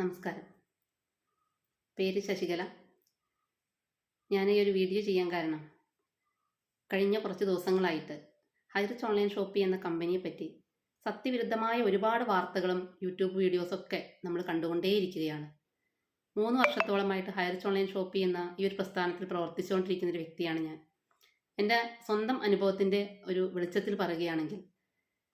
നമസ്കാരം. പേര് ശശികല. ഞാൻ ഈ ഒരു വീഡിയോ ചെയ്യാൻ കാരണം കഴിഞ്ഞ കുറച്ച് ദിവസങ്ങളായിട്ട് ഹൈറിച്ച് ഓൺലൈൻ ഷോപ്പി എന്ന കമ്പനിയെ പറ്റി സത്യവിരുദ്ധമായ ഒരുപാട് വാർത്തകളും യൂട്യൂബ് വീഡിയോസൊക്കെ നമ്മൾ കണ്ടുകൊണ്ടേയിരിക്കുകയാണ്. മൂന്ന് വർഷത്തോളമായിട്ട് ഹൈറിച്ച് ഓൺലൈൻ ഷോപ്പി എന്ന ഈ ഒരു പ്രസ്ഥാനത്തിൽ പ്രവർത്തിച്ചുകൊണ്ടിരിക്കുന്ന ഒരു വ്യക്തിയാണ് ഞാൻ. എന്റെ സ്വന്തം അനുഭവത്തിന്റെ ഒരു വെളിച്ചത്തിൽ പറയുകയാണെങ്കിൽ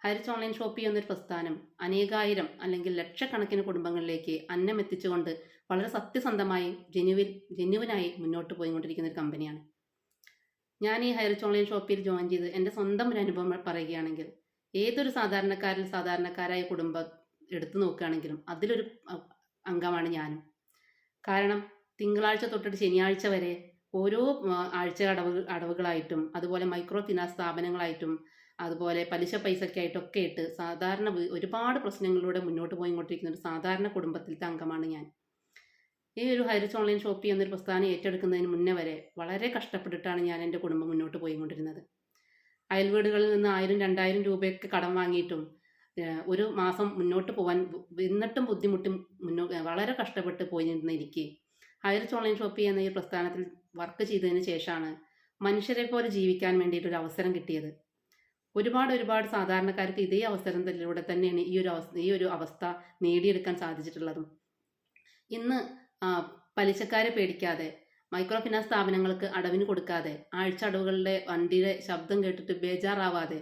ഹൈറിച്ച് ഓൺലൈൻ ഷോപ്പി എന്നൊരു പ്രസ്ഥാനം. അനേകായിരം അല്ലെങ്കിൽ ലക്ഷക്കണക്കിന് കുടുംബങ്ങളിലേക്ക് അന്നം എത്തിച്ചുകൊണ്ട് വളരെ സത്യസന്ധമായി ജെന്യുവിൻ ജെന്യുവിനായി മുന്നോട്ട് പോയിക്കൊണ്ടിരിക്കുന്ന ഒരു കമ്പനിയാണ് ഞാൻ ഈ ഹൈറിച്ച് ഓൺലൈൻ ഷോപ്പിൽ ജോയിൻ ചെയ്ത് എന്റെ സ്വന്തം ഒരു അനുഭവം പറയുകയാണെങ്കിൽ ഏതൊരു സാധാരണക്കാരിൽ സാധാരണക്കാരായ കുടുംബം എടുത്തു നോക്കുകയാണെങ്കിലും അതിലൊരു അംഗമാണ് ഞാനും. കാരണം തിങ്കളാഴ്ച തൊട്ടിട്ട് ശനിയാഴ്ച വരെ ഓരോ ആഴ്ച അടവ് അടവുകളായിട്ടും അതുപോലെ മൈക്രോ ഫിനാൻസ് സ്ഥാപനങ്ങളായിട്ടും അതുപോലെ പലിശ പൈസയ്ക്കായിട്ടൊക്കെ ഇട്ട് സാധാരണ ഒരുപാട് പ്രശ്നങ്ങളിലൂടെ മുന്നോട്ട് പോയിക്കൊണ്ടിരിക്കുന്ന ഒരു സാധാരണ കുടുംബത്തിലത്തെ അംഗമാണ് ഞാൻ. ഈ ഒരു ഹൈറിച്ച് ഓൺലൈൻ ഷോപ്പ് എന്നൊരു പ്രസ്ഥാനം ഏറ്റെടുക്കുന്നതിന് മുന്നേ വരെ വളരെ കഷ്ടപ്പെട്ടിട്ടാണ് ഞാൻ എന്റെ കുടുംബം മുന്നോട്ട് പോയിക്കൊണ്ടിരുന്നത്. അയൽവീടുകളിൽ നിന്ന് ആയിരം രണ്ടായിരം രൂപയൊക്കെ കടം വാങ്ങിയിട്ടും ഒരു മാസം മുന്നോട്ട് പോകാൻ എന്നിട്ടും ബുദ്ധിമുട്ടും മുന്നോ വളരെ കഷ്ടപ്പെട്ട് പോയി എനിക്ക് ഹൈറിച്ച് ഓൺലൈൻ ഷോപ്പ് എന്ന ഈ പ്രസ്ഥാനത്തിൽ വർക്ക് ചെയ്തതിന് ശേഷമാണ് മനുഷ്യരെ പോലെ ജീവിക്കാൻ വേണ്ടിയിട്ടൊരു അവസരം കിട്ടിയത്. ഒരുപാട് ഒരുപാട് സാധാരണക്കാർക്ക് ഇതേ അവസരത്തിലൂടെ തന്നെയാണ് ഈ ഒരു അവസ്ഥ ഈ ഒരു അവസ്ഥ നേടിയെടുക്കാൻ സാധിച്ചിട്ടുള്ളതും. ഇന്ന് പലിശക്കാരെ പേടിക്കാതെ മൈക്രോ ഫിനാൻസ് സ്ഥാപനങ്ങൾക്ക് അടവിന് കൊടുക്കാതെ ആഴ്ച അടവുകളുടെ വണ്ടിയുടെ ശബ്ദം കേട്ടിട്ട് ബേജാറാവാതെ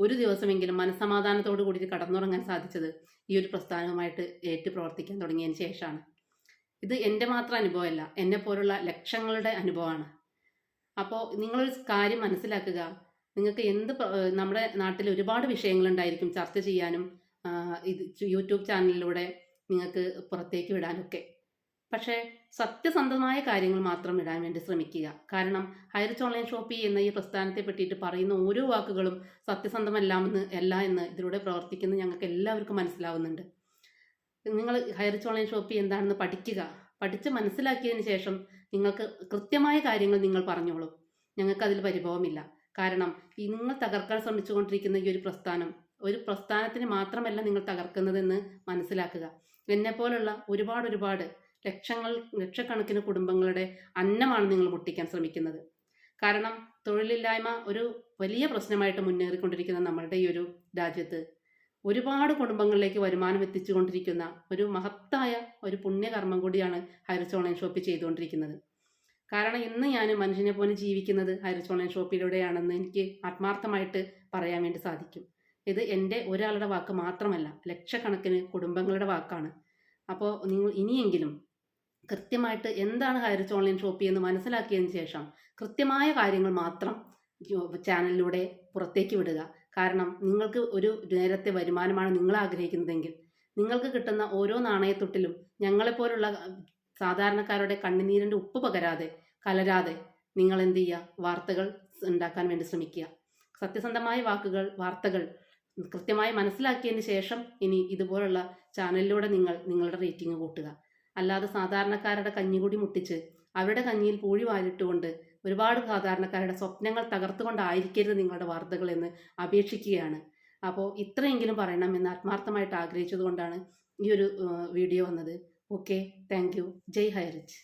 ഒരു ദിവസമെങ്കിലും മനസ്സമാധാനത്തോടു കൂടി കടന്നുറങ്ങാൻ സാധിച്ചത് ഈ ഒരു പ്രസ്ഥാനവുമായിട്ട് ഏറ്റു പ്രവർത്തിക്കാൻ തുടങ്ങിയതിന് ശേഷമാണ്. ഇത് എന്റെ മാത്രം അനുഭവമല്ല എന്നെ പോലുള്ള ലക്ഷങ്ങളുടെ അനുഭവമാണ്. അപ്പോൾ നിങ്ങളൊരു കാര്യം മനസ്സിലാക്കുക നിങ്ങൾക്ക് എന്ത് നമ്മുടെ നാട്ടിൽ ഒരുപാട് വിഷയങ്ങളുണ്ടായിരിക്കും ചർച്ച ചെയ്യാനും ഇത് യൂട്യൂബ് ചാനലിലൂടെ നിങ്ങൾക്ക് പുറത്തേക്ക് വിടാനൊക്കെ. പക്ഷേ സത്യസന്ധമായ കാര്യങ്ങൾ മാത്രം ഇടാൻ വേണ്ടി ശ്രമിക്കുക. കാരണം ഹൈറിച്ച് ഓൺലൈൻ ഷോപ്പി എന്ന ഈ പ്രസ്ഥാനത്തെ പറ്റിയിട്ട് പറയുന്ന ഓരോ വാക്കുകളും സത്യസന്ധമല്ലാമെന്ന് അല്ല എന്ന് ഇതിലൂടെ പ്രവർത്തിക്കുന്ന ഞങ്ങൾക്ക് എല്ലാവർക്കും മനസ്സിലാവുന്നുണ്ട്. നിങ്ങൾ ഹൈറിച്ച് ഓൺലൈൻ ഷോപ്പി എന്താണെന്ന് പഠിക്കുക. പഠിച്ച് മനസ്സിലാക്കിയതിന് ശേഷം നിങ്ങൾക്ക് കൃത്യമായ കാര്യങ്ങൾ നിങ്ങൾ പറഞ്ഞോളൂ. ഞങ്ങൾക്ക് അതിൽ പരിഭവമില്ല. കാരണം നിങ്ങൾ തകർക്കാൻ ശ്രമിച്ചുകൊണ്ടിരിക്കുന്ന ഈ ഒരു പ്രസ്ഥാനം ഒരു പ്രസ്ഥാനത്തിന് മാത്രമല്ല നിങ്ങൾ തകർക്കുന്നതെന്ന് മനസ്സിലാക്കുക. എന്നെപ്പോലുള്ള ഒരുപാട് ഒരുപാട് ലക്ഷങ്ങൾ ലക്ഷക്കണക്കിന് കുടുംബങ്ങളുടെ അന്നമാണ് നിങ്ങൾ മുട്ടിക്കാൻ ശ്രമിക്കുന്നത്. കാരണം തൊഴിലില്ലായ്മ ഒരു വലിയ പ്രശ്നമായിട്ട് മുന്നേറിക്കൊണ്ടിരിക്കുന്ന നമ്മളുടെ ഈ ഒരു രാജ്യത്ത് ഒരുപാട് കുടുംബങ്ങളിലേക്ക് വരുമാനം എത്തിച്ചുകൊണ്ടിരിക്കുന്ന ഒരു മഹത്തായ ഒരു പുണ്യകർമ്മം കൂടിയാണ് ഹൈറിസ് ഓൺലൈൻ ഷോപ്പ് ചെയ്തുകൊണ്ടിരിക്കുന്നത്. കാരണം ഇന്ന് ഞാൻ മനുഷ്യനെ പോലെ ജീവിക്കുന്നത് ഹൈറിച്ച് ഓൺലൈൻ ഷോപ്പിലൂടെയാണെന്ന് എനിക്ക് ആത്മാർത്ഥമായിട്ട് പറയാൻ വേണ്ടി സാധിക്കും. ഇത് എന്റെ ഒരാളുടെ വാക്ക് മാത്രമല്ല ലക്ഷക്കണക്കിന് കുടുംബങ്ങളുടെ വാക്കാണ്. അപ്പോൾ നിങ്ങൾ ഇനിയെങ്കിലും കൃത്യമായിട്ട് എന്താണ് ഹൈറിച്ച് ഓൺലൈൻ ഷോപ്പി എന്ന് മനസ്സിലാക്കിയതിന് ശേഷം കൃത്യമായ കാര്യങ്ങൾ മാത്രം ചാനലിലൂടെ പുറത്തേക്ക് വിടുക. കാരണം നിങ്ങൾക്ക് ഒരു നേരത്തെ വരുമാനമാണ് നിങ്ങൾ ആഗ്രഹിക്കുന്നതെങ്കിൽ നിങ്ങൾക്ക് കിട്ടുന്ന ഓരോ നാണയത്തൊട്ടിലും ഞങ്ങളെപ്പോലുള്ള സാധാരണക്കാരുടെ കണ്ണുനീരിന്റെ ഉപ്പ് പകരാതെ കലരാതെ നിങ്ങൾ എന്ത് ചെയ്യുക? വാർത്തകൾ ഉണ്ടാക്കാൻ വേണ്ടി ശ്രമിക്കുക. സത്യസന്ധമായ വാക്കുകൾ വാർത്തകൾ കൃത്യമായി മനസ്സിലാക്കിയതിന് ശേഷം ഇനി ഇതുപോലുള്ള ചാനലിലൂടെ നിങ്ങൾ നിങ്ങളുടെ റേറ്റിംഗ് കൂട്ടുക. അല്ലാതെ സാധാരണക്കാരുടെ കഞ്ഞികൂടി മുട്ടിച്ച് അവരുടെ കഞ്ഞിയിൽ പൂഴി വാരിട്ടുകൊണ്ട് ഒരുപാട് സാധാരണക്കാരുടെ സ്വപ്നങ്ങൾ തകർത്തുകൊണ്ടായിരിക്കരുത് നിങ്ങളുടെ വാർത്തകൾ എന്ന് അപേക്ഷിക്കുകയാണ്. അപ്പോൾ ഇത്രയെങ്കിലും പറയണം എന്ന് ആത്മാർത്ഥമായിട്ട് ആഗ്രഹിച്ചതുകൊണ്ടാണ് ഈ ഒരു വീഡിയോ വന്നത്. Okay thank you Jai Hirich